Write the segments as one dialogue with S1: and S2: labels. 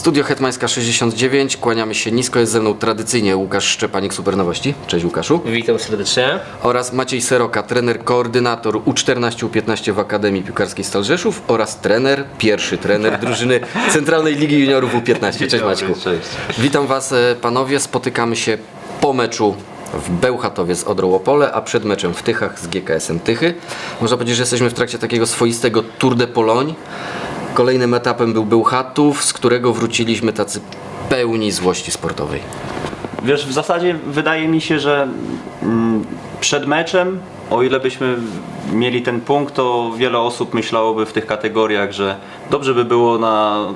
S1: Studio Hetmańska 69, kłaniamy się nisko, jest ze mną tradycyjnie Łukasz Szczepanik Supernowości. Cześć Łukaszu.
S2: Witam serdecznie.
S1: Oraz Maciej Seroka, trener, koordynator U14, U15 w Akademii Piłkarskiej Stal Rzeszów oraz trener, pierwszy trener drużyny Centralnej Ligi Juniorów U15. Cześć Maćku.
S3: Cześć.
S1: Witam Was e, panowie, spotykamy się po meczu w Bełchatowie z Odrą Opole, a przed meczem w Tychach z GKS-em Tychy. Można powiedzieć, że jesteśmy w trakcie takiego swoistego Tour de Pologne. Kolejnym etapem był Bełchatów, z którego wróciliśmy tacy pełni złości sportowej.
S3: Wiesz, w zasadzie wydaje mi się, że mm, przed meczem, o ile byśmy mieli ten punkt, to wiele osób myślałoby w tych kategoriach, że dobrze by było na,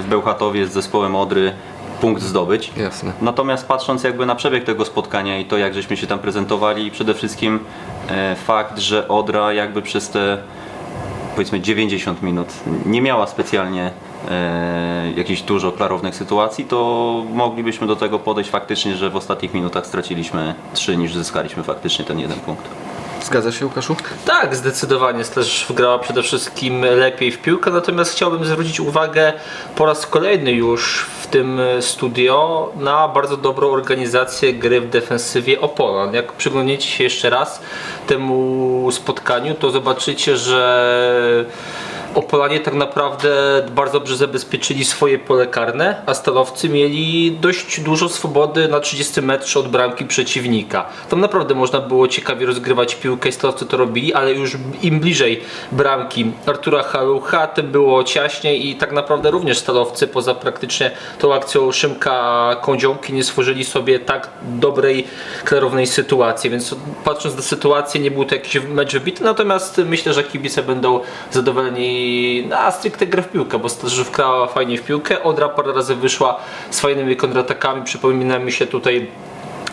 S3: w Bełchatowie z zespołem Odry punkt zdobyć.
S1: Jasne.
S3: Natomiast patrząc jakby na przebieg tego spotkania i to jak żeśmy się tam prezentowali i przede wszystkim e, fakt, że Odra jakby przez te powiedzmy 90 minut nie miała specjalnie e, jakichś dużo klarownych sytuacji, to moglibyśmy do tego podejść faktycznie, że w ostatnich minutach straciliśmy 3 niż zyskaliśmy faktycznie ten jeden punkt.
S1: Zgadzasz się Łukaszu?
S2: Tak, zdecydowanie też wgrała przede wszystkim lepiej w piłkę, natomiast chciałbym zwrócić uwagę po raz kolejny już w tym studio na bardzo dobrą organizację gry w defensywie Opolan. Jak przyglądniecie się jeszcze raz temu spotkaniu, to zobaczycie, że Opolanie tak naprawdę bardzo dobrze zabezpieczyli swoje pole karne, a stalowcy mieli dość dużo swobody na 30 metrze od bramki przeciwnika. Tam naprawdę można było ciekawie rozgrywać piłkę i stalowcy to robili, ale już im bliżej bramki Artura Halucha, tym było ciaśniej i tak naprawdę również stalowcy poza praktycznie tą akcją Szymka Kądziołki nie stworzyli sobie tak dobrej, klarownej sytuacji, więc patrząc na sytuację nie był to jakiś mecz wybity, natomiast myślę, że kibice będą zadowoleni na stricte grę w piłkę, bo Starzów grała fajnie w piłkę, Odra parę razy wyszła z fajnymi kontratakami, przypomina mi się tutaj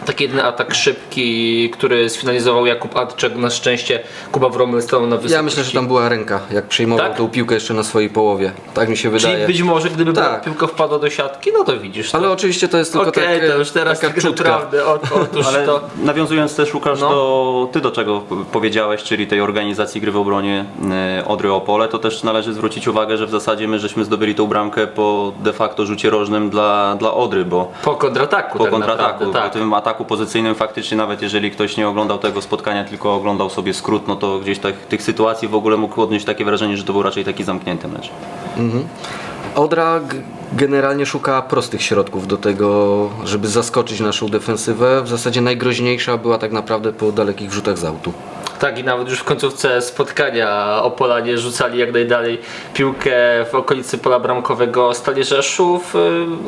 S2: taki jeden atak szybki, który sfinalizował Jakub Adczek, na szczęście Kuba Wromel stanął na wysokości.
S1: Ja myślę, że tam była ręka, jak przejmował
S2: Tak?
S1: tą piłkę jeszcze na swojej połowie. Tak mi się
S2: Czyli
S1: wydaje.
S2: być może gdyby
S1: Tak.
S2: piłka wpadła do siatki, no to widzisz. To.
S1: Ale oczywiście to jest tylko
S2: Okej,
S1: tak,
S2: to już teraz
S1: taka
S2: tak
S1: czutka.
S2: naprawdę, o, otóż
S3: Ale
S2: to...
S3: nawiązując też Łukasz
S2: No.
S3: do ty do czego p- powiedziałeś, czyli tej organizacji gry w obronie e, Odry Opole, to też należy zwrócić uwagę, że w zasadzie my żeśmy zdobyli tą bramkę po de facto rzucie rożnym dla, dla Odry, bo
S2: Po kontrataku
S3: po
S2: tak
S3: kontrataku,
S2: naprawdę,
S3: po
S2: tak.
S3: tym ataku pozycyjnym faktycznie nawet jeżeli ktoś nie oglądał tego spotkania, tylko oglądał sobie skrót, no to gdzieś tak, tych sytuacji w ogóle mógł odnieść takie wrażenie, że to był raczej taki zamknięty mecz.
S1: Odra g- generalnie szuka prostych środków do tego, żeby zaskoczyć naszą defensywę. W zasadzie najgroźniejsza była tak naprawdę po dalekich wrzutach z autu.
S2: Tak i nawet już w końcówce spotkania Opolanie rzucali jak najdalej piłkę w okolicy pola bramkowego Stali Rzeszów, y,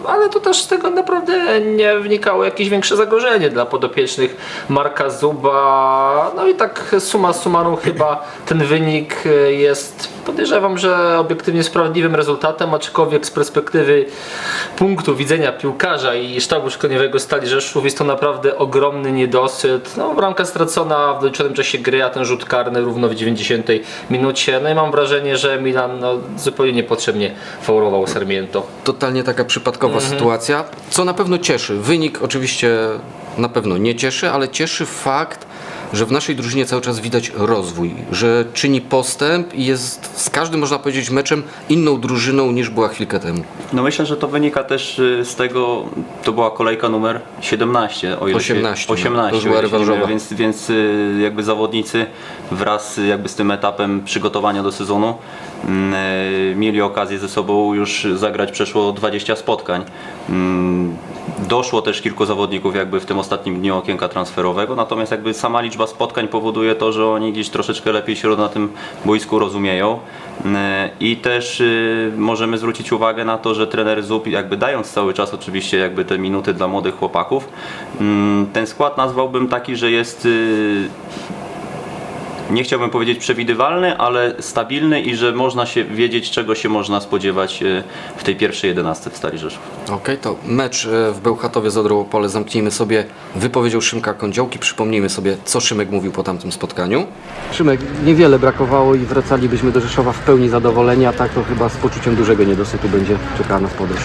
S2: ale to też z tego naprawdę nie wnikało jakieś większe zagrożenie dla podopiecznych Marka Zuba. No i tak suma summarum chyba ten wynik y, jest podejrzewam, że obiektywnie sprawiedliwym rezultatem, aczkolwiek z perspektywy punktu widzenia piłkarza i sztabu szkoleniowego Stali Rzeszów jest to naprawdę ogromny niedosyt. No, bramka stracona w doliczonym czasie gry, a ten rzut karny równo w 90 minucie. No i mam wrażenie, że Milan no, zupełnie niepotrzebnie faulował Sarmiento.
S1: Totalnie taka przypadkowa
S2: Mhm.
S1: sytuacja, co na pewno cieszy. Wynik oczywiście na pewno nie cieszy, ale cieszy fakt, że w naszej drużynie cały czas widać rozwój, że czyni postęp i jest z każdym, można powiedzieć, meczem inną drużyną niż była chwilkę temu.
S3: No myślę, że to wynika też y, z tego, to była kolejka numer 17, o ile
S1: 18,
S3: się,
S1: no.
S3: 18
S1: To już była rewanżowa.
S3: więc, więc y, jakby zawodnicy wraz jakby z tym etapem przygotowania do sezonu mm, y, mieli okazję ze sobą już zagrać przeszło 20 spotkań. Doszło też kilku zawodników jakby w tym ostatnim dniu okienka transferowego, natomiast jakby sama liczba spotkań powoduje to, że oni gdzieś troszeczkę lepiej się na tym boisku rozumieją. Mm, i też y, możemy zwrócić uwagę na to, że trener Zub jakby dając cały czas oczywiście jakby te minuty dla młodych chłopaków, mm, ten skład nazwałbym taki, że jest y, nie chciałbym powiedzieć przewidywalny, ale stabilny i że można się wiedzieć, czego się można spodziewać y, w tej pierwszej jedenastce w Stali Rzeszów.
S1: Okej, to mecz e, w Bełchatowie z Odrą Opole zamknijmy sobie wypowiedzią Szymka Kądziołki. Przypomnijmy sobie, co Szymek mówił po tamtym spotkaniu. Szymek, niewiele brakowało i wracalibyśmy do Rzeszowa w pełni zadowoleni, a tak to chyba z poczuciem dużego niedosytu będzie czekała nas podróż.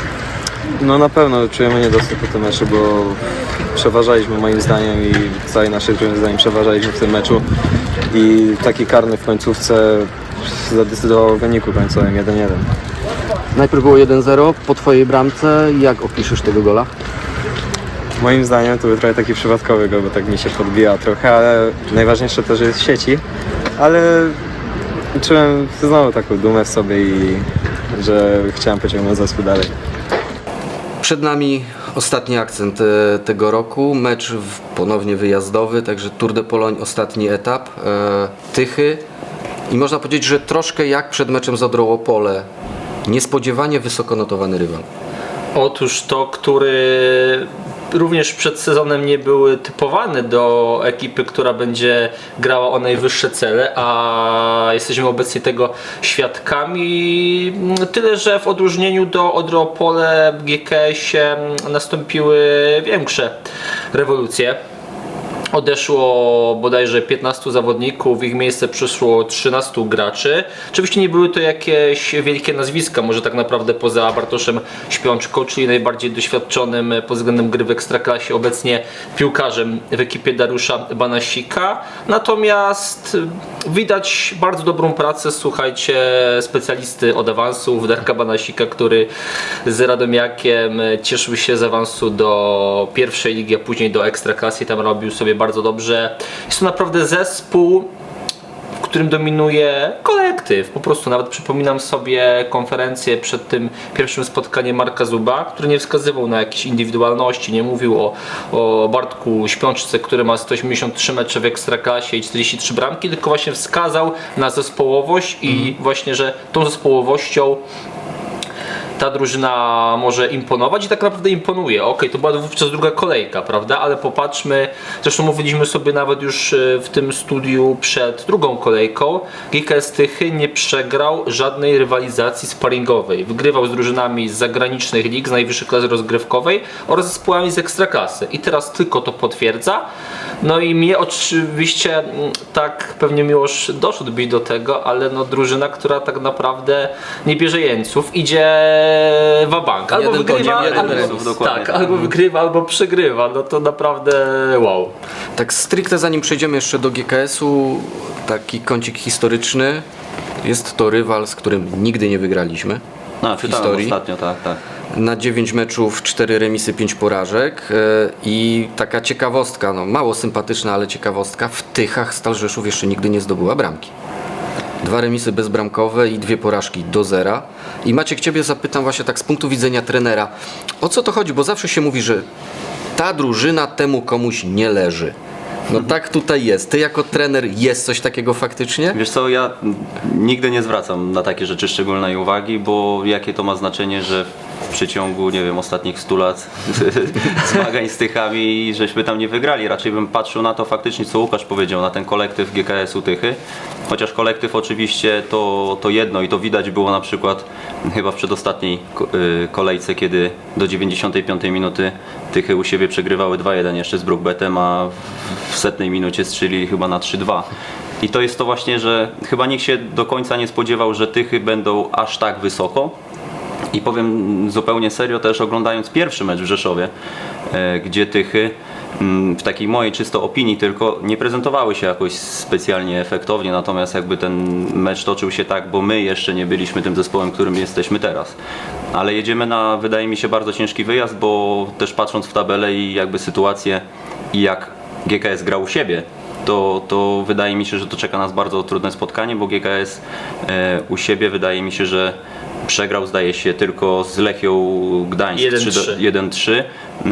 S4: No na pewno czujemy niedosyt po tym meczu, bo przeważaliśmy moim zdaniem i całej naszej drużyny zdaniem przeważaliśmy w tym meczu i taki karny w końcówce zadecydował o wyniku końcowym 1-1.
S1: Najpierw było 1-0 po twojej bramce. Jak opiszesz tego gola?
S4: Moim zdaniem to był trochę taki przypadkowy gol, bo tak mi się podbija trochę, ale najważniejsze to, że jest w sieci. Ale czułem znowu taką dumę w sobie i że chciałem pociągnąć zespół dalej.
S1: Przed nami ostatni akcent e, tego roku, mecz ponownie wyjazdowy, także Tour de Pologne, ostatni etap, e, Tychy. I można powiedzieć, że troszkę jak przed meczem z Odrą Opole, niespodziewanie wysoko notowany rywal.
S2: Otóż to, który również przed sezonem nie był typowany do ekipy, która będzie grała o najwyższe cele, a jesteśmy obecnie tego świadkami. Tyle, że w odróżnieniu do Odropole GKS-ie nastąpiły większe rewolucje. Odeszło bodajże 15 zawodników, w ich miejsce przyszło 13 graczy. Oczywiście nie były to jakieś wielkie nazwiska, może tak naprawdę poza Bartoszem Śpiączką, czyli najbardziej doświadczonym pod względem gry w Ekstraklasie obecnie piłkarzem w ekipie Dariusza Banasika. Natomiast widać bardzo dobrą pracę, słuchajcie, specjalisty od awansów, Darka Banasika, który z Radomiakiem cieszył się z awansu do pierwszej ligi, a później do Ekstraklasy, tam robił sobie bardzo dobrze. Jest to naprawdę zespół, w którym dominuje kolektyw. Po prostu nawet przypominam sobie konferencję przed tym pierwszym spotkaniem Marka Zuba, który nie wskazywał na jakieś indywidualności, nie mówił o, o Bartku Śpiączce, który ma 183 mecze w Ekstraklasie i 43 bramki, tylko właśnie wskazał na zespołowość i właśnie, że tą zespołowością ta drużyna może imponować i tak naprawdę imponuje. Okej, to była wówczas druga kolejka, prawda? Ale popatrzmy, zresztą mówiliśmy sobie nawet już e, w tym studiu przed drugą kolejką, GKS Tychy nie przegrał żadnej rywalizacji sparingowej. Wygrywał z drużynami z zagranicznych lig, z najwyższej klasy rozgrywkowej oraz zespołami z ekstraklasy. I teraz tylko to potwierdza. No i mnie oczywiście mm, tak pewnie Miłosz doszedłbyś do tego, ale no drużyna, która tak naprawdę nie bierze jeńców, idzie wabank. Albo
S1: Jeden
S2: wygrywa,
S1: podział, jeden
S2: albo.
S3: Dokładnie.
S2: tak, albo wygrywa, albo przegrywa. No to naprawdę wow.
S1: Tak stricte zanim przejdziemy jeszcze do GKS-u, taki kącik historyczny. Jest to rywal, z którym nigdy nie wygraliśmy.
S3: No,
S1: w historii.
S3: ostatnio, tak, tak.
S1: Na 9 meczów 4 remisy, 5 porażek e, i taka ciekawostka, no mało sympatyczna, ale ciekawostka, w Tychach Stal Rzeszów jeszcze nigdy nie zdobyła bramki. Dwa remisy bezbramkowe i dwie porażki do zera. I Maciek, Ciebie zapytam właśnie tak z punktu widzenia trenera, o co to chodzi? Bo zawsze się mówi, że ta drużyna temu komuś nie leży. No tak tutaj jest. Ty jako trener jest coś takiego faktycznie?
S3: Wiesz co, ja nigdy nie zwracam na takie rzeczy szczególnej uwagi, bo jakie to ma znaczenie, że w przeciągu, nie wiem, ostatnich 100 lat zmagań z Tychami, żeśmy tam nie wygrali. Raczej bym patrzył na to faktycznie, co Łukasz powiedział, na ten kolektyw GKS-u Tychy. Chociaż kolektyw oczywiście to, to jedno i to widać było na przykład chyba w przedostatniej y, kolejce, kiedy do 95 minuty Tychy u siebie przegrywały 2-1 jeszcze z Brookbetem, a w- setnej minucie strzelili chyba na 3-2. I to jest to właśnie, że chyba nikt się do końca nie spodziewał, że Tychy będą aż tak wysoko. I powiem zupełnie serio, też oglądając pierwszy mecz w Rzeszowie, e, gdzie Tychy mm, w takiej mojej czysto opinii tylko nie prezentowały się jakoś specjalnie efektownie, natomiast jakby ten mecz toczył się tak, bo my jeszcze nie byliśmy tym zespołem, którym jesteśmy teraz. Ale jedziemy na, wydaje mi się, bardzo ciężki wyjazd, bo też patrząc w tabelę i jakby sytuację i jak GKS grał u siebie, to, to wydaje mi się, że to czeka nas bardzo trudne spotkanie, bo GKS e, u siebie wydaje mi się, że przegrał zdaje się tylko z Lechią Gdańsk
S2: 1-3.
S3: 3 do- 1-3.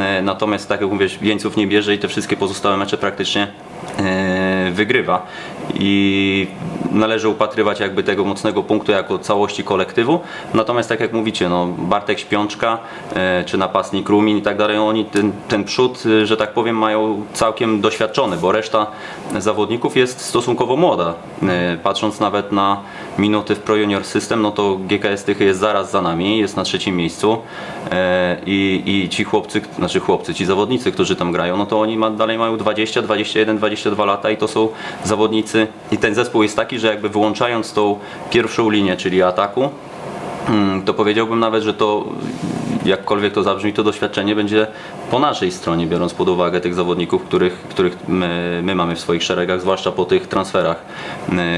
S3: E, Natomiast tak jak mówię, Jeńców nie bierze i te wszystkie pozostałe mecze praktycznie e, wygrywa. I należy upatrywać jakby tego mocnego punktu jako całości kolektywu. Natomiast tak jak mówicie, no Bartek Śpiączka e, czy napastnik Rumin i tak dalej, oni ten, ten przód, e, że tak powiem, mają całkiem doświadczony, bo reszta zawodników jest stosunkowo młoda. E, Patrząc nawet na minuty w Pro Junior System, no to GKS Tychy jest zaraz za nami, jest na trzecim miejscu i, i ci chłopcy, znaczy chłopcy, ci zawodnicy, którzy tam grają, no to oni ma, dalej mają 20, 21, 22 lata i to są zawodnicy i ten zespół jest taki, że jakby wyłączając tą pierwszą linię, czyli ataku, to powiedziałbym nawet, że to jakkolwiek to zabrzmi, to doświadczenie będzie po naszej stronie, biorąc pod uwagę tych zawodników, których, których my, my mamy w swoich szeregach, zwłaszcza po tych transferach,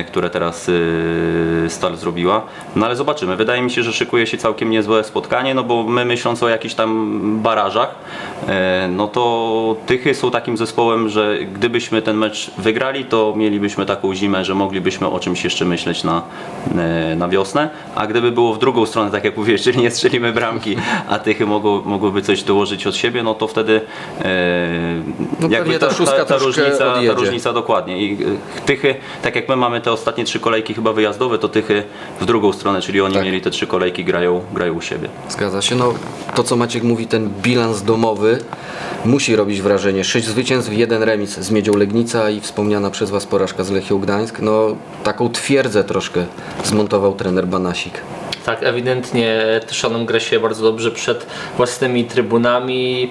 S3: y, które teraz y, Stal zrobiła. No ale zobaczymy. Wydaje mi się, że szykuje się całkiem niezłe spotkanie, no bo my myśląc o jakichś tam barażach, y, no to Tychy są takim zespołem, że gdybyśmy ten mecz wygrali, to mielibyśmy taką zimę, że moglibyśmy o czymś jeszcze myśleć na, na wiosnę, a gdyby było w drugą stronę, tak jak mówię, czyli nie strzelimy bramki, a Tychy mogą, mogłyby coś dołożyć od siebie, no to wtedy e,
S1: No pewnie ta
S3: ta, ta,
S1: troszkę
S3: różnica, ta różnica dokładnie. I e, Tychy, tak jak my mamy te ostatnie trzy kolejki chyba wyjazdowe, to Tychy w drugą stronę, czyli oni
S1: Tak.
S3: mieli te trzy kolejki, grają, grają u siebie.
S1: Zgadza się. No, to co Maciek mówi, ten bilans domowy musi robić wrażenie. Sześć zwycięstw, jeden remis z Miedzią Legnica i wspomniana przez Was porażka z Lechią Gdańsk. No, taką twierdzę troszkę zmontował trener Banasik.
S2: Tak, ewidentnie Tyszanom gra się bardzo dobrze przed własnymi trybunami.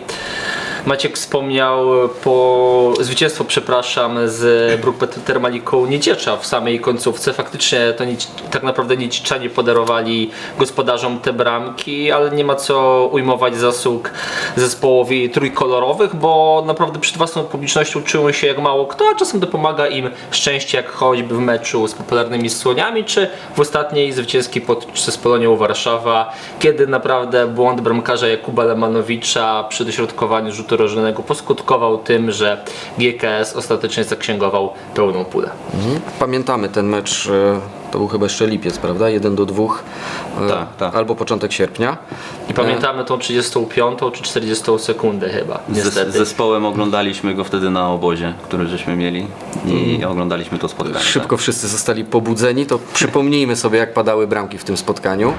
S2: Maciek wspomniał po zwycięstwo, przepraszam, z Brookbet Termaliką Nieciecza w samej końcówce. Faktycznie to nic, tak naprawdę Niecieczanie podarowali gospodarzom te bramki, ale nie ma co ujmować zasług zespołowi trójkolorowych, bo naprawdę przed własną publicznością czują się jak mało kto, a czasem dopomaga im szczęście, jak choćby w meczu z popularnymi słoniami, czy w ostatniej zwycięskiej potyczce z Polonią Warszawa, kiedy naprawdę błąd bramkarza Jakuba Lemanowicza przy dośrodkowaniu rzutu rożnego poskutkował tym, że GKS ostatecznie zaksięgował pełną pulę.
S1: Pamiętamy ten mecz, e, to był chyba jeszcze lipiec, prawda? 1 do 2. e,
S3: Tak, tak.
S1: Albo początek sierpnia.
S2: I pamiętamy tą 35 czy 40 sekundę chyba,
S3: Z
S2: niestety.
S3: zespołem oglądaliśmy go wtedy na obozie, który żeśmy mieli i oglądaliśmy to spotkanie. tak.
S1: Szybko wszyscy zostali pobudzeni, to przypomnijmy sobie, jak padały bramki w tym spotkaniu.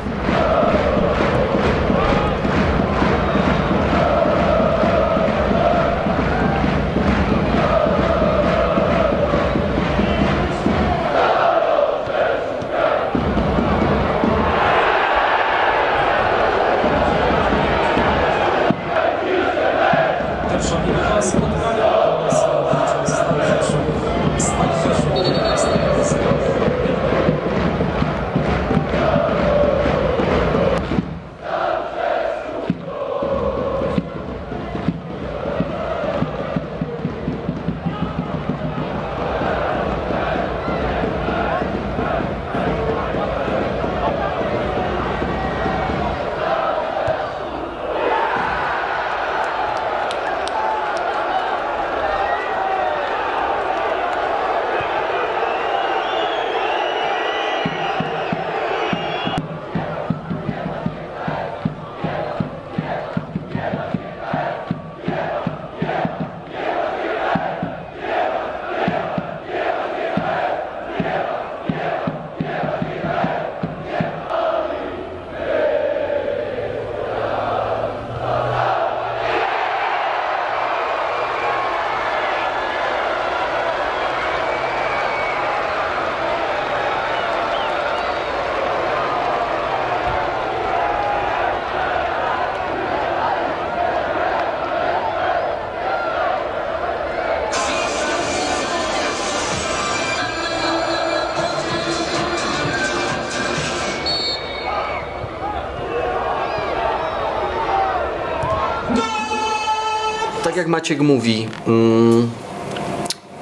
S1: Tak jak Maciek mówi, mm,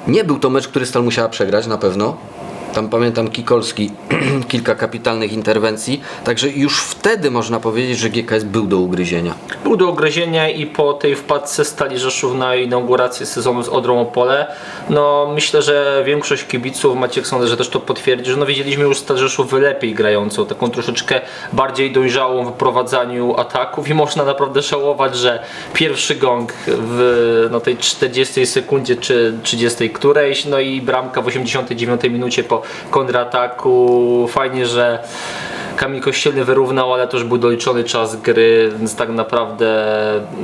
S1: nie był to mecz, który Stal musiała przegrać na pewno. Tam pamiętam Kikolski, kilka kapitalnych interwencji, także już wtedy można powiedzieć, że GKS był do ugryzienia.
S2: Był do ugryzienia i po tej wpadce Stali Rzeszów na inaugurację sezonu z Odrą Opole, no myślę, że większość kibiców, Maciek sądzę, że też to potwierdzi, że no widzieliśmy już Stal Rzeszów lepiej grającą, taką troszeczkę bardziej dojrzałą w prowadzaniu ataków i można naprawdę żałować, że pierwszy gong w no, tej 40 sekundzie czy 30 którejś, no i bramka w 89 minucie po kontrataku, fajnie, że Kamil Kościelny wyrównał, ale to już był doliczony czas gry, więc tak naprawdę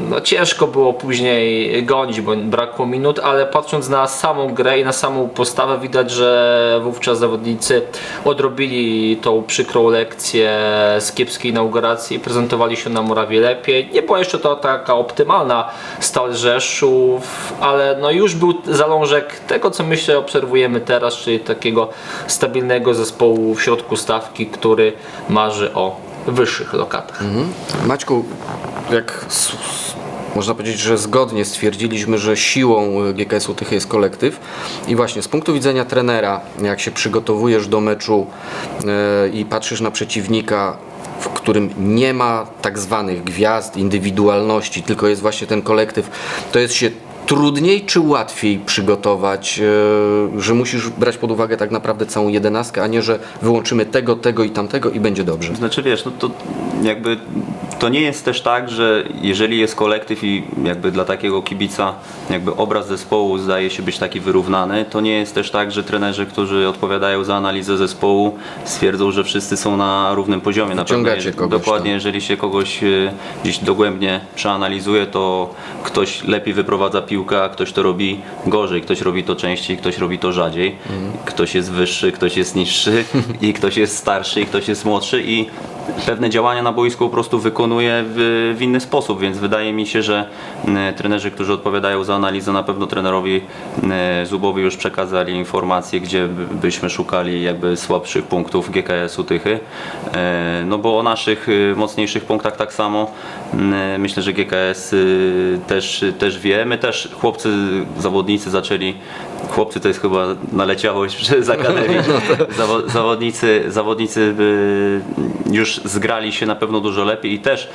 S2: no, ciężko było później gonić, bo brakło minut, ale patrząc na samą grę i na samą postawę widać, że wówczas zawodnicy odrobili tą przykrą lekcję z kiepskiej inauguracji prezentowali się na murawie lepiej. Nie była jeszcze to taka optymalna Stal Rzeszów, ale no już był zalążek tego, co myślę obserwujemy teraz, czyli takiego stabilnego zespołu w środku stawki, który marzy o wyższych lokatach.
S1: Maćku, jak można powiedzieć, że zgodnie stwierdziliśmy, że siłą y, GKS-u jest kolektyw i właśnie z punktu widzenia trenera, jak się przygotowujesz do meczu y, i patrzysz na przeciwnika, w którym nie ma tak zwanych gwiazd, indywidualności, tylko jest właśnie ten kolektyw, to jest się trudniej czy łatwiej przygotować, y, że musisz brać pod uwagę tak naprawdę całą jedenastkę, a nie, że wyłączymy tego, tego i tamtego i będzie dobrze.
S3: Znaczy wiesz, no to jakby to nie jest też tak, że jeżeli jest kolektyw i jakby dla takiego kibica jakby obraz zespołu zdaje się być taki wyrównany, to nie jest też tak, że trenerzy, którzy odpowiadają za analizę zespołu stwierdzą, że wszyscy są na równym poziomie. Na pewno,
S1: kogoś
S3: dokładnie,
S1: tam.
S3: jeżeli się kogoś e, gdzieś dogłębnie przeanalizuje, to ktoś lepiej wyprowadza piłkę, a ktoś to robi gorzej, ktoś robi to częściej, ktoś robi to rzadziej, ktoś jest wyższy, ktoś jest niższy i ktoś jest starszy i ktoś jest młodszy i pewne działania na boisku po prostu wykonuje w, w inny sposób, więc wydaje mi się, że trenerzy, którzy odpowiadają za analizę, na pewno trenerowi Zubowi już przekazali informacje, gdzie by- byśmy szukali jakby słabszych punktów GKS-u Tychy. E, No bo o naszych y, mocniejszych punktach tak samo myślę, że GKS y, też, też wie. My też chłopcy, zawodnicy zaczęli Chłopcy to jest chyba naleciałość przez Akademię. Zawo- zawodnicy zawodnicy y, zgrali się na pewno dużo lepiej i też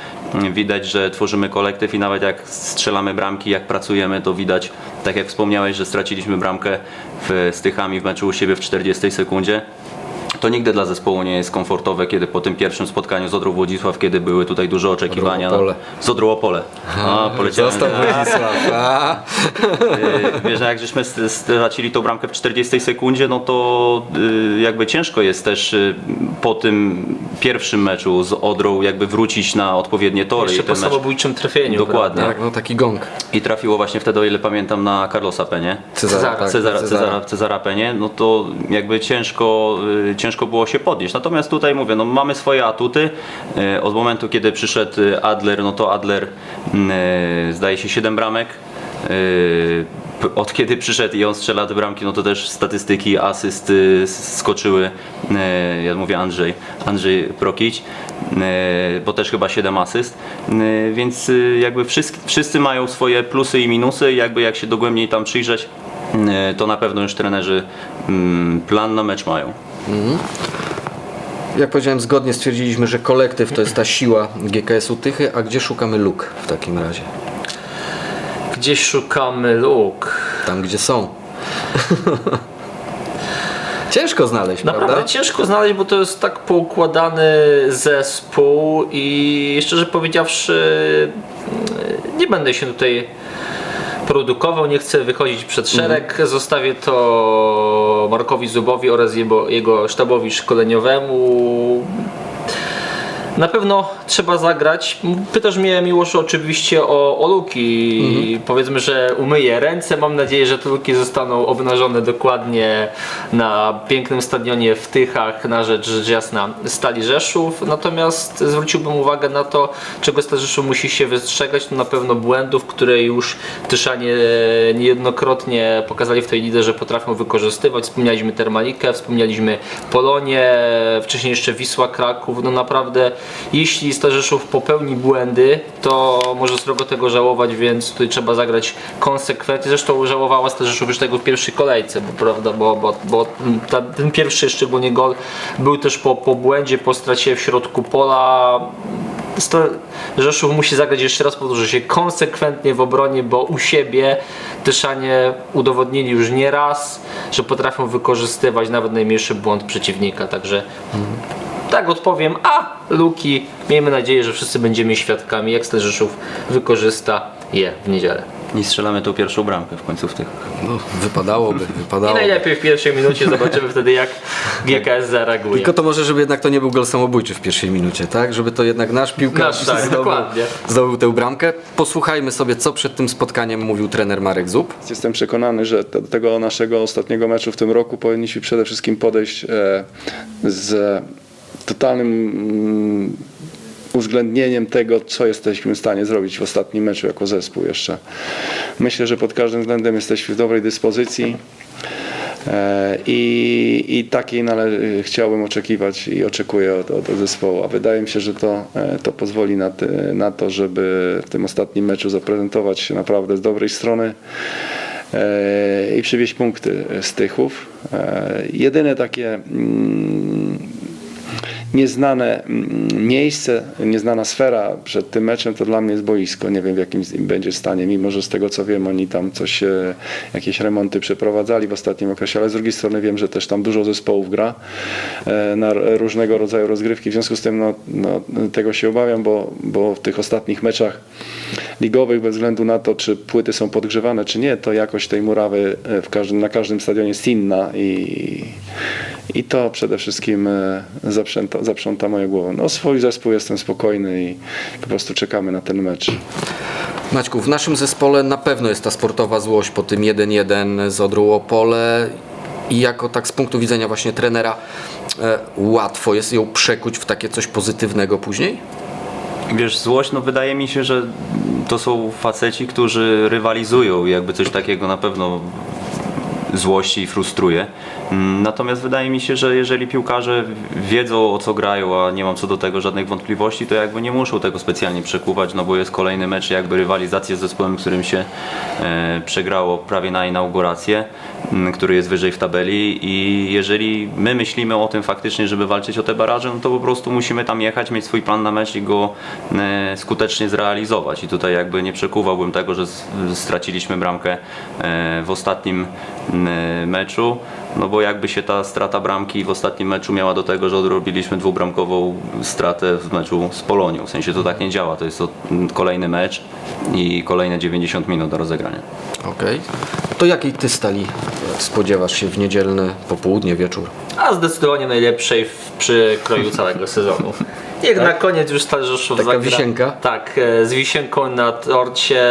S3: widać, że tworzymy kolektyw i nawet jak strzelamy bramki, jak pracujemy, to widać, tak jak wspomniałeś, że straciliśmy bramkę w, z Tychami w meczu u siebie w 40 sekundzie. To nigdy dla zespołu nie jest komfortowe, kiedy po tym pierwszym spotkaniu z Odrą Włodzisław, kiedy były tutaj duże oczekiwania.
S1: Odrą Opole.
S3: Z Odrą Opole. A, poleciałem.
S1: Został. A,
S3: Y, Wiesz, że jak żeśmy st- stracili tą bramkę w 40 sekundzie, no to y, jakby ciężko jest też y, po tym pierwszym meczu z Odrą jakby wrócić na odpowiednie tory.
S2: Jeszcze po samobójczym trafieniu.
S3: Dokładnie.
S1: tak, no taki gong.
S3: I trafiło właśnie wtedy, o ile pamiętam, na Carlosa Penie.
S1: Cezara, tak,
S3: Cezara, Cezara, Cezara Penie, no to jakby ciężko, y, ciężko było się podnieść. Natomiast tutaj mówię, no mamy swoje atuty. Y, Od momentu, kiedy przyszedł Adler, no to Adler y, zdaje się 7 bramek. P- Od kiedy przyszedł i on strzela te bramki, no to też statystyki asyst y, s- skoczyły. Ja mówię Andrzej, Andrzej Prokić, bo też chyba 7 asyst. Więc y, jakby wszyscy, wszyscy mają swoje plusy i minusy. Jakby jak się dogłębniej tam przyjrzeć, to na pewno już trenerzy mm, plan na mecz mają.
S1: Jak powiedziałem, zgodnie stwierdziliśmy, że kolektyw to jest ta siła GKS-u Tychy, a gdzie szukamy luk w takim razie?
S2: Gdzieś szukamy luk.
S1: Tam, gdzie są. Ciężko znaleźć,
S2: Naprawdę
S1: prawda?
S2: ciężko znaleźć, bo to jest tak poukładany zespół i szczerze powiedziawszy nie będę się tutaj produkował, nie chcę wychodzić przed szereg, zostawię to Markowi Zubowi oraz jego, jego sztabowi szkoleniowemu. Na pewno trzeba zagrać. Pytasz mnie Miłoszu oczywiście o, o luki. Powiedzmy, że umyję ręce. Mam nadzieję, że te luki zostaną obnażone dokładnie na pięknym stadionie w Tychach na rzecz rzecz jasna Stali Rzeszów. Natomiast zwróciłbym uwagę na to, czego Stali Rzeszów musi się wystrzegać. To na pewno błędów, które już Tyszanie niejednokrotnie pokazali w tej lidze, że potrafią wykorzystywać. Wspomnieliśmy Termalikę, wspomnieliśmy Polonię, wcześniej jeszcze Wisła Kraków. No naprawdę, jeśli Starzeszów popełni błędy, to może srogo tego żałować, więc tutaj trzeba zagrać konsekwentnie. Zresztą żałowała Starzeszów już tego w pierwszej kolejce, bo, prawda, bo, bo, bo ta, ten pierwszy szczególnie gol był też po, po błędzie, po stracie w środku pola. Rzeszów musi zagrać jeszcze raz, powtórzę się, konsekwentnie w obronie, bo u siebie Tyszanie udowodnili już nie raz, że potrafią wykorzystywać nawet najmniejszy błąd przeciwnika, także tak odpowiem, a Luki, miejmy nadzieję, że wszyscy będziemy świadkami, jak Rzeszów wykorzysta je w niedzielę.
S3: I strzelamy tą pierwszą bramkę w końcu w tych.
S1: No, wypadałoby,
S2: I
S1: wypadałoby.
S2: najlepiej w pierwszej minucie zobaczymy wtedy, jak GKS zareaguje.
S1: Tylko to może, żeby jednak to nie był gol samobójczy w pierwszej minucie, tak? Żeby to jednak nasz piłkarz
S2: Nasz, tak,
S1: zdobył,
S2: dokładnie.
S1: zdobył tę bramkę. Posłuchajmy sobie, co przed tym spotkaniem mówił trener Marek Zub.
S5: Jestem przekonany, że do tego naszego ostatniego meczu w tym roku powinniśmy przede wszystkim podejść e, z totalnym mm, uwzględnieniem tego, co jesteśmy w stanie zrobić w ostatnim meczu jako zespół jeszcze. Myślę, że pod każdym względem jesteśmy w dobrej dyspozycji. E, I, i takiej chciałbym oczekiwać i oczekuję od, od zespołu. A wydaje mi się, że to, e, to pozwoli na, ty, na to, żeby w tym ostatnim meczu zaprezentować się naprawdę z dobrej strony e, i przywieźć punkty z Tychów. Jedyne takie mm, nieznane mm, miejsce, nieznana sfera przed tym meczem to dla mnie jest boisko. Nie wiem w jakim będzie stanie, mimo że z tego co wiem oni tam coś, e, jakieś remonty przeprowadzali w ostatnim okresie, ale z drugiej strony wiem, że też tam dużo zespołów gra e, na różnego rodzaju rozgrywki. W związku z tym no, no, tego się obawiam, bo, bo w tych ostatnich meczach ligowych bez względu na to, czy płyty są podgrzewane, czy nie, to jakość tej murawy e, każdym, na każdym stadionie jest inna i, i to przede wszystkim e, zaprząta, zaprząta moją głowę. No swój zespół jestem spokojny i po prostu czekamy na ten mecz.
S1: Maćku, w naszym zespole na pewno jest ta sportowa złość po tym 1-1 z Odrą Opole i jako tak z punktu widzenia właśnie trenera e, łatwo jest ją przekuć w takie coś pozytywnego później?
S3: Wiesz, złość, no wydaje mi się, że to są faceci, którzy rywalizują i jakby coś takiego na pewno złości i frustruje. Mm, Natomiast wydaje mi się, że jeżeli piłkarze wiedzą o co grają, a nie mam co do tego żadnych wątpliwości, to jakby nie muszą tego specjalnie przekuwać, no bo jest kolejny mecz jakby rywalizacja z zespołem, którym się e, przegrało prawie na inaugurację, m, który jest wyżej w tabeli i jeżeli my myślimy o tym faktycznie, żeby walczyć o te baraże, no to po prostu musimy tam jechać, mieć swój plan na mecz i go e, skutecznie zrealizować i tutaj jakby nie przekuwałbym tego, że straciliśmy bramkę e, w ostatnim m, meczu, no bo jakby się ta strata bramki w ostatnim meczu miała do tego, że odrobiliśmy dwubramkową stratę w meczu z Polonią. W sensie to tak nie działa, to jest to kolejny mecz i kolejne 90 minut do rozegrania.
S1: Okej. To jakiej ty stali spodziewasz się w niedzielny popołudnie, wieczór?
S2: A zdecydowanie najlepszej w, przy kroju całego sezonu. Jak na koniec już Stal Rzeszów
S1: Taka wisienka?
S2: Tak, e, z wisienką na torcie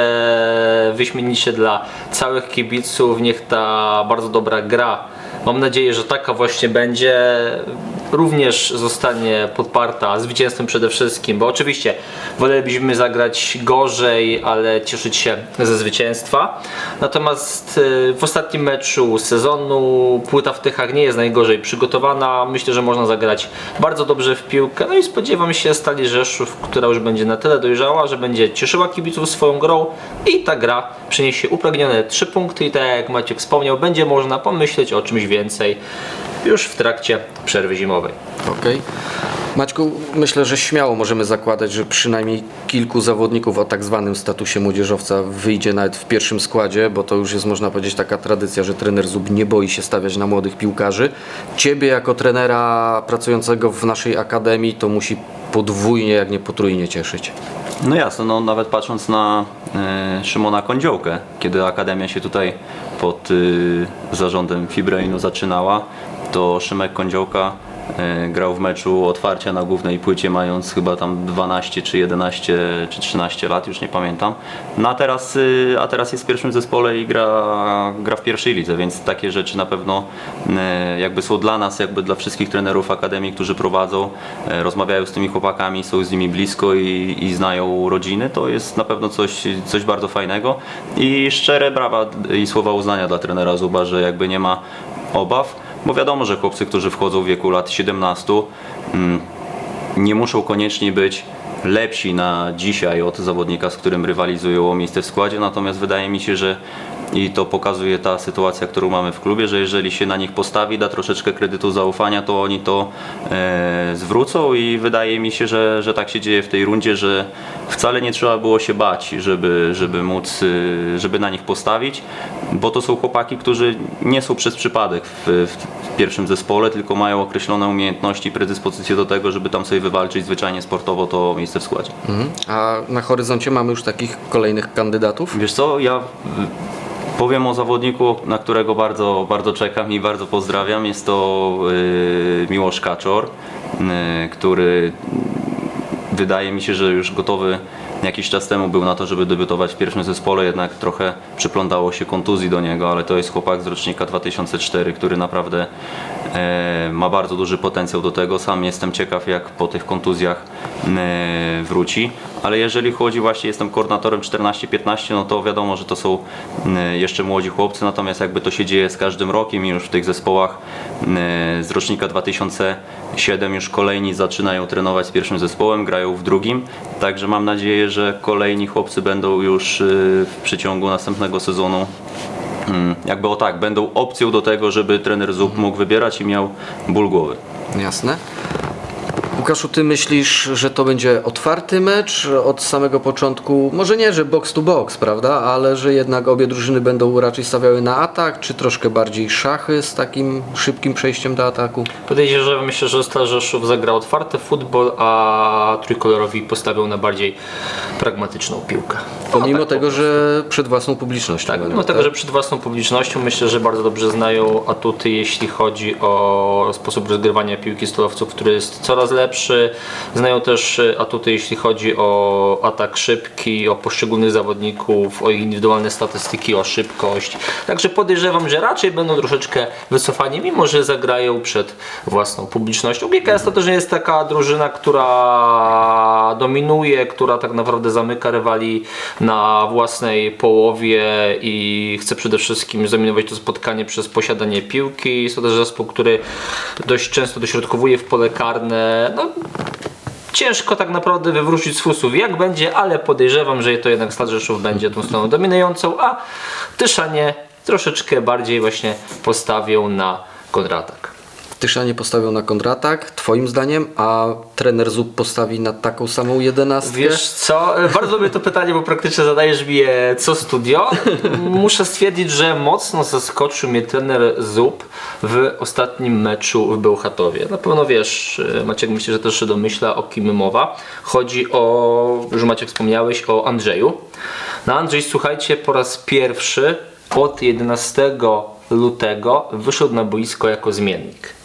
S2: wyśmienicie dla całych kibiców. Niech ta bardzo dobra gra, mam nadzieję, że taka właśnie będzie, również zostanie podparta zwycięstwem przede wszystkim, bo oczywiście wolelibyśmy zagrać gorzej, ale cieszyć się ze zwycięstwa. Natomiast e, w ostatnim meczu sezonu płyta w Tychach nie jest najgorzej przygotowana. Myślę, że można zagrać bardzo dobrze w piłkę. No i spodziewam się Stali Rzeszów, która już będzie na tyle dojrzała, że będzie cieszyła kibiców swoją grą i ta gra przyniesie upragnione 3 punkty i tak jak Maciek wspomniał, będzie można pomyśleć o czymś więcej już w trakcie przerwy zimowej.
S1: Okej. Maćku, myślę, że śmiało możemy zakładać, że przynajmniej kilku zawodników o tak zwanym statusie młodzieżowca wyjdzie nawet w pierwszym składzie, bo to już jest, można powiedzieć, taka tradycja, że trener Zub nie boi się stawiać na młodych piłkarzy. Ciebie jako trenera pracującego w naszej akademii to musi podwójnie, jak nie potrójnie cieszyć.
S3: No jasne, no nawet patrząc na e, Szymona Kądziołkę, kiedy Akademia się tutaj pod y, zarządem Fibrainu zaczynała, to Szymek Kądziołka grał w meczu otwarcia na głównej płycie mając chyba tam 12 czy 11 czy 13 lat, już nie pamiętam. No a teraz, y, a teraz jest w pierwszym zespole i gra, gra w pierwszej lidze, więc takie rzeczy na pewno e, jakby są dla nas, jakby dla wszystkich trenerów Akademii, którzy prowadzą, e, rozmawiają z tymi chłopakami, są z nimi blisko i, i znają rodziny, to jest na pewno coś, coś bardzo fajnego i szczere brawa i słowa uznania dla trenera Zuba, że jakby nie ma obaw, bo wiadomo, że chłopcy, którzy wchodzą w wieku lat 17 mm, nie muszą koniecznie być lepsi na dzisiaj od zawodnika, z którym rywalizują o miejsce w składzie, natomiast wydaje mi się, że i to pokazuje ta sytuacja, którą mamy w klubie, że jeżeli się na nich postawi, da troszeczkę kredytu zaufania, to oni to e, zwrócą i wydaje mi się, że, że tak się dzieje w tej rundzie, że wcale nie trzeba było się bać, żeby, żeby móc, y, żeby na nich postawić, bo to są chłopaki, którzy nie są przez przypadek w, w pierwszym zespole, tylko mają określone umiejętności i predyspozycje do tego, żeby tam sobie wywalczyć zwyczajnie sportowo to miejsce w składzie.
S1: Mhm. A na horyzoncie mamy już takich kolejnych kandydatów?
S3: Wiesz co, ja powiem o zawodniku, na którego bardzo, bardzo czekam i bardzo pozdrawiam. Jest to y, Miłosz Kaczor, y, który wydaje mi się, że już gotowy jakiś czas temu był na to, żeby debiutować w pierwszym zespole, jednak trochę przyplątało się kontuzji do niego, ale to jest chłopak z rocznika 2004, który naprawdę e, ma bardzo duży potencjał do tego. Sam jestem ciekaw, jak po tych kontuzjach wróci. Ale jeżeli chodzi właśnie, jestem koordynatorem 14-15, no to wiadomo, że to są y, jeszcze młodzi chłopcy, natomiast jakby to się dzieje z każdym rokiem i już w tych zespołach y, z rocznika 2007 już kolejni zaczynają trenować z pierwszym zespołem, grają w drugim, także mam nadzieję, że kolejni chłopcy będą już y, w przeciągu następnego sezonu mm, jakby o tak, będą opcją do tego, żeby trener ZUP mógł wybierać i miał ból głowy.
S1: Jasne. Łukaszu, ty myślisz, że to będzie otwarty mecz od samego początku? Może nie, że box to box, prawda? Ale że jednak obie drużyny będą raczej stawiały na atak, czy troszkę bardziej szachy z takim szybkim przejściem do ataku?
S2: Podejrzewam, myślę, że Stal Rzeszów zagra otwarty futbol, a trójkolorowi postawią na bardziej pragmatyczną piłkę.
S1: Pomimo
S2: tak,
S1: tego, że przed własną publicznością.
S2: Tak, mimo tego, że przed własną publicznością myślę, że bardzo dobrze znają atuty, jeśli chodzi o sposób rozgrywania piłki stolowców, który jest coraz lepszy. Znają też e, atuty, jeśli chodzi o atak szybki, o poszczególnych zawodników, o ich indywidualne statystyki, o szybkość. Także podejrzewam, że raczej będą troszeczkę wycofani, mimo że zagrają przed własną publicznością. GKS to też nie jest taka drużyna, która dominuje, która tak naprawdę zamyka rywali na własnej połowie i chce przede wszystkim zdominować to spotkanie przez posiadanie piłki. Jest to też zespół, który dość często dośrodkowuje w pole karne. No, ciężko tak naprawdę wywrócić z fusów jak będzie, ale podejrzewam, że to jednak Stad Rzeszów będzie tą stroną dominującą, a Tyszanie troszeczkę bardziej właśnie postawią na kontratak.
S1: Tyszanie postawią na kontratak, twoim zdaniem, a trener ZUP postawi na taką samą jedenastkę?
S2: Wiesz co, bardzo lubię to pytanie, bo praktycznie zadajesz mi je co studio. Muszę stwierdzić, że mocno zaskoczył mnie trener Zub w ostatnim meczu w Bełchatowie. Na pewno wiesz, Maciek myślę, że też się domyśla o kim mowa. Chodzi o, już Maciek wspomniałeś, o Andrzeju. No Andrzej, słuchajcie, po raz pierwszy od 11 lutego wyszedł na boisko jako zmiennik.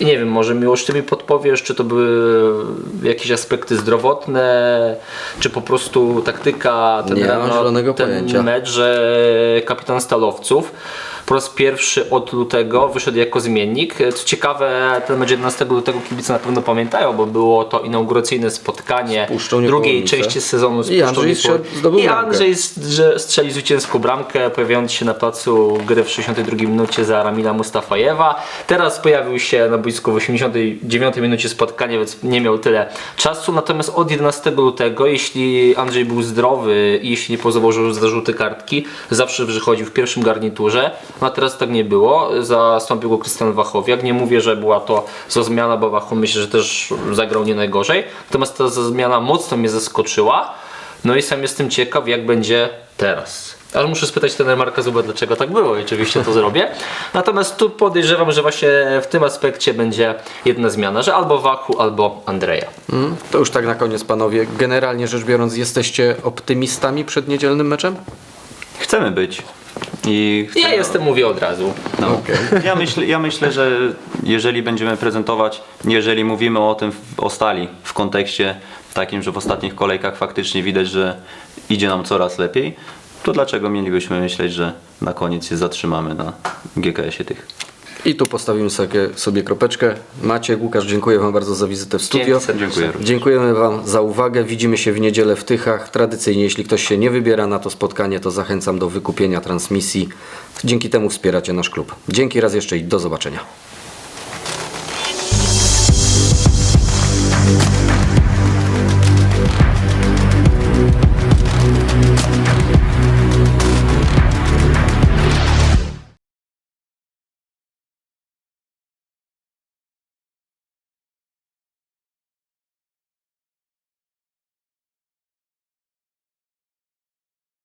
S2: I nie wiem, może Miłosz, ty mi podpowiesz, czy to były jakieś aspekty zdrowotne, czy po prostu taktyka, ten,
S1: Nie zielonego
S2: ten
S1: pojęcia.
S2: mecz, że kapitan Stalowców po raz pierwszy od lutego wyszedł jako zmiennik. Co ciekawe, ten mecz 11 lutego kibice na pewno pamiętają, bo było to inauguracyjne spotkanie drugiej części sezonu z
S1: I Andrzej
S2: I. Andrzej strzelił zwycięską bramkę, pojawiając się na placu gry w 62 minucie za Ramila Mustafajewa. Teraz pojawił się na boisku w 89 minucie spotkania, więc nie miał tyle czasu. Natomiast od 11 lutego, jeśli Andrzej był zdrowy i jeśli nie pozałożył zarzuty kartki, zawsze wychodził w pierwszym garniturze. No a teraz tak nie było. Zastąpił go Krystian Wachowiak. Nie mówię, że była to za zmiana, bo Wachów myślę, że też zagrał nie najgorzej. Natomiast ta zmiana mocno mnie zaskoczyła. No i sam jestem ciekaw, jak będzie teraz. Ale muszę spytać trenera Marka Zuba, dlaczego tak było i oczywiście to zrobię. Natomiast tu podejrzewam, że właśnie w tym aspekcie będzie jedna zmiana, że albo Wachu, albo Andrzeja.
S1: Mm, To już tak na koniec, panowie. Generalnie rzecz biorąc, jesteście optymistami przed niedzielnym meczem?
S3: Chcemy być. I
S2: Ja
S3: chcemy-
S2: jestem, mówię od razu.
S3: No. Ja, myślę, ja myślę, że jeżeli będziemy prezentować, jeżeli mówimy o tym w- o stali w kontekście takim, że w ostatnich kolejkach faktycznie widać, że idzie nam coraz lepiej, to dlaczego mielibyśmy myśleć, że na koniec się zatrzymamy na GKS-ie tych?
S1: I tu postawimy sobie, sobie kropeczkę. Maciek, Łukasz, dziękuję Wam bardzo za wizytę w studio.
S3: Dziękuję.
S1: Dziękujemy Wam za uwagę. Widzimy się w niedzielę w Tychach. Tradycyjnie, jeśli ktoś się nie wybiera na to spotkanie, to zachęcam do wykupienia transmisji. Dzięki temu wspieracie nasz klub. Dzięki raz jeszcze i do zobaczenia.